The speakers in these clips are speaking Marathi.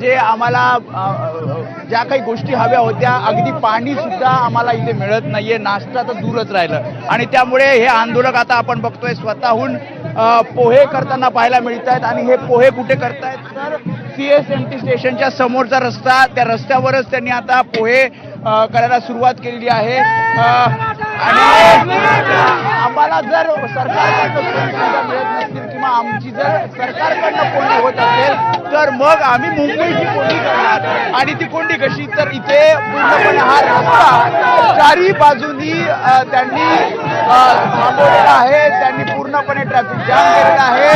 जे आम्हाला ज्या काही गोष्टी हव्या होत्या अगदी पाणी सुद्धा आम्हाला इथे मिळत नाहीये नाश्ता तर दूरच राहिलं. आणि त्यामुळे हे आंदोलक आता आपण बघतोय स्वतःहून पोहे करताना पाहायला मिळत आहेत आणि हे पोहे कुठे करतायत? तर सी एस एम टी स्टेशनच्या समोरचा रस्ता त्या रस्त्यावरच त्यांनी आता पोहे करायला सुरुवात केलेली आहे. आणि आम्हाला जर सरकार मिळत नसतील आमची जर सरकारकडनं कोंडी होत असेल तर मग आम्ही मुंबईची कोंडी करणार. आणि ती कोंडी कशी? तर इथे पूर्णपणे हा रस्ता चारी बाजूनी त्यांनी थांबवलेला आहे. त्यांनी पूर्णपणे ट्रॅफिक जाम केलेला आहे.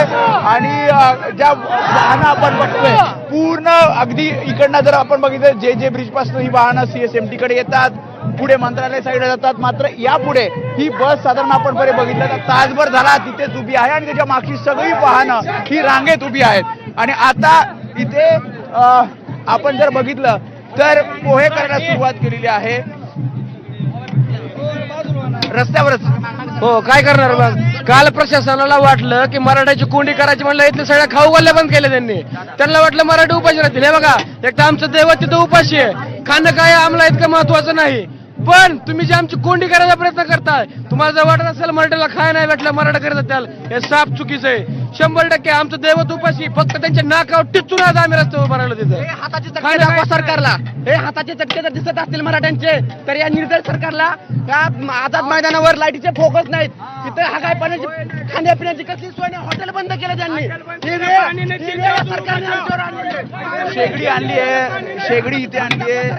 आणि ज्या वाहनं आपण बघतोय पूर्ण अगदी इकडनं जर आपण बघितलं जे जे ब्रिजपासून ही वाहनं सीएसएमटी कडे येतात पुढे मंत्रालय साईडला जातात. मात्र यापुढे ही बस साधारण आपण बरे बघितलं तर तासभर झाला तिथेच उभी आहे आणि त्याच्या मागची सगळी वाहनं ही रांगेत उभी आहेत. आणि आता इथे आपण जर बघितलं तर पोहे करायला सुरुवात केलेली आहे. रस्त्यावरच. हो काय करणार मग? काल प्रशासनाला वाटलं की मराठ्याची कोंडी करायची म्हणलं इथले सगळ्या खाऊ गल्ल्या बंद केल्या त्यांनी. त्यांना वाटलं मराठी उपाशी राहतील. हे बघा एक तर आमचं दैवत तिथं उपाशी आहे. खाणं काय आम्हाला इतकं महत्वाचं नाही. पण तुम्ही जे आमची कोंडी करायचा प्रयत्न करताय तुम्हाला जर वाटत असेल मराठ्याला खाय नाही भेटलं मराठा करत त्याला हे साफ चुकीचं आहे. शंभर टक्के आमचं दैवत उपाशी फक्त त्यांच्या नाकावर टिचून आज आम्ही रस्त्यावर उभं राहिलो तिथं. हाताचे दाखवा. सरकारला. हे हाताचे चटके जर दिसत असतील मराठ्यांचे तर या निर्दय सरकारला या आझाद मैदानावर लाईटीचे फोकस नाहीत. तिथे हा काय पाण्याची खाण्यापिण्याची कसली सोय नाही. हॉटेल बंद केलं त्यांनी. ही ही सरकारने आहे. शेगडी आणली आहे. शेगडी इथे आणली आहे.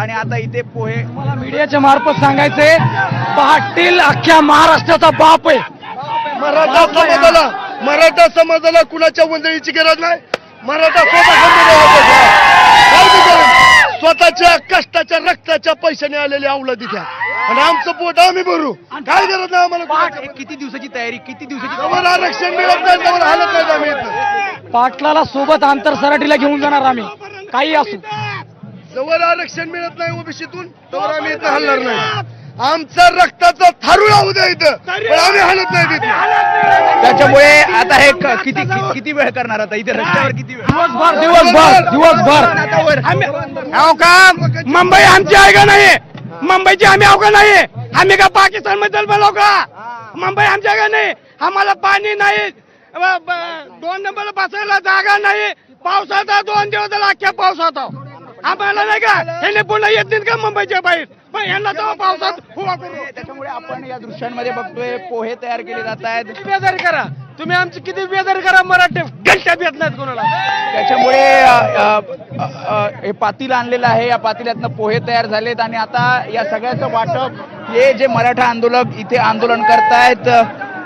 आणि आता इथे पोहे. मला मीडियाच्या मार्फत सांगायचंय पाटील अख्ख्या महाराष्ट्राचा बाप आहे. मराठा समाजाला मराठा समाजाला कुणाच्या वंदळीची गरज नाही? मराठा स्वतः. स्वतःच्या कष्टाच्या रक्ताच्या पैशाने आलेले अवलादी द्या आणि आमचं पोट आम्ही भरू. काय गरज नाही आम्हाला किती दिवसाची तयारी किती दिवसाची आरक्षण मिळत नाही हालत नाही आम्ही. पाटलाला सोबत आंतर सराटीला घेऊन जाणार आम्ही. काही असू. जवळ आरक्षण मिळत नाही ओबीसीतून तर आम्ही इथं हलणार नाही. आमचा रक्ताचा थारू राहू द्या इथं. पण आम्ही हलत नाही तिथे. त्याच्यामुळे आता हे क- किती किती वेळ करणार आता? इथे रस्त्यावर किती वेळ? दिवसभर दिवसभर दिवसभर. हो का? मुंबई आमची आहे का नाही? मुंबईची आम्ही आहो का नाही? आम्ही का पाकिस्तानमध्ये का मुंबई आमची आहे का नाही? आम्हाला पाणी नाही. दोन नंबर बसायला जागा नाही. पावसाचा दोन दिवस अख्ख्या पावसाचा. आम्हाला नाही का? हे पुन्हा येत नाहीत का मुंबईच्या बाहेर? पण यांना तेव्हा पावसात त्याच्यामुळे आपण या दृश्यांमध्ये बघतोय पोहे तयार केले जात आहेत. बेजारी करा. तुम्ही आमची किती बेजारी करा मराठी घंट्यात येत नाहीत कोणाला. त्याच्यामुळे हे पातील आणलेलं आहे. या पातिल्यातनं पोहे तयार झालेत. आणि आता या सगळ्याचं वाटप हे जे मराठा आंदोलक इथे आंदोलन करतायत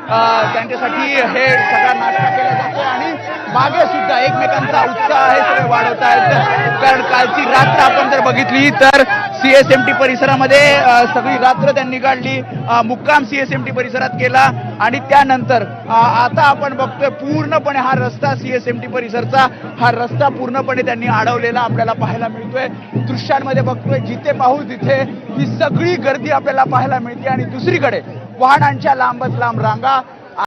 त्यांच्यासाठी हे सगळा नाश्ता केला जातो आणि मागे सुद्धा एकमेकांचा उत्साह आहे सगळे वाढवत आहेत. कारण कालची रात्र आपण जर बघितली तर सीएसएमटी परिसरामध्ये सगळी रात्र त्यांनी काढली. अ, मुक्काम सीएसएमटी परिसरात केला आणि त्यानंतर आता आपण बघतोय पूर्णपणे हा रस्ता सीएसएमटी परिसरचा हा रस्ता पूर्णपणे त्यांनी अडवलेला आपल्याला पाहायला मिळतोय. दृश्यांमध्ये बघतोय जिथे पाहू तिथे ही सगळी गर्दी आपल्याला पाहायला मिळते. आणि दुसरीकडे वाहनांच्या लांबच लांब रांगा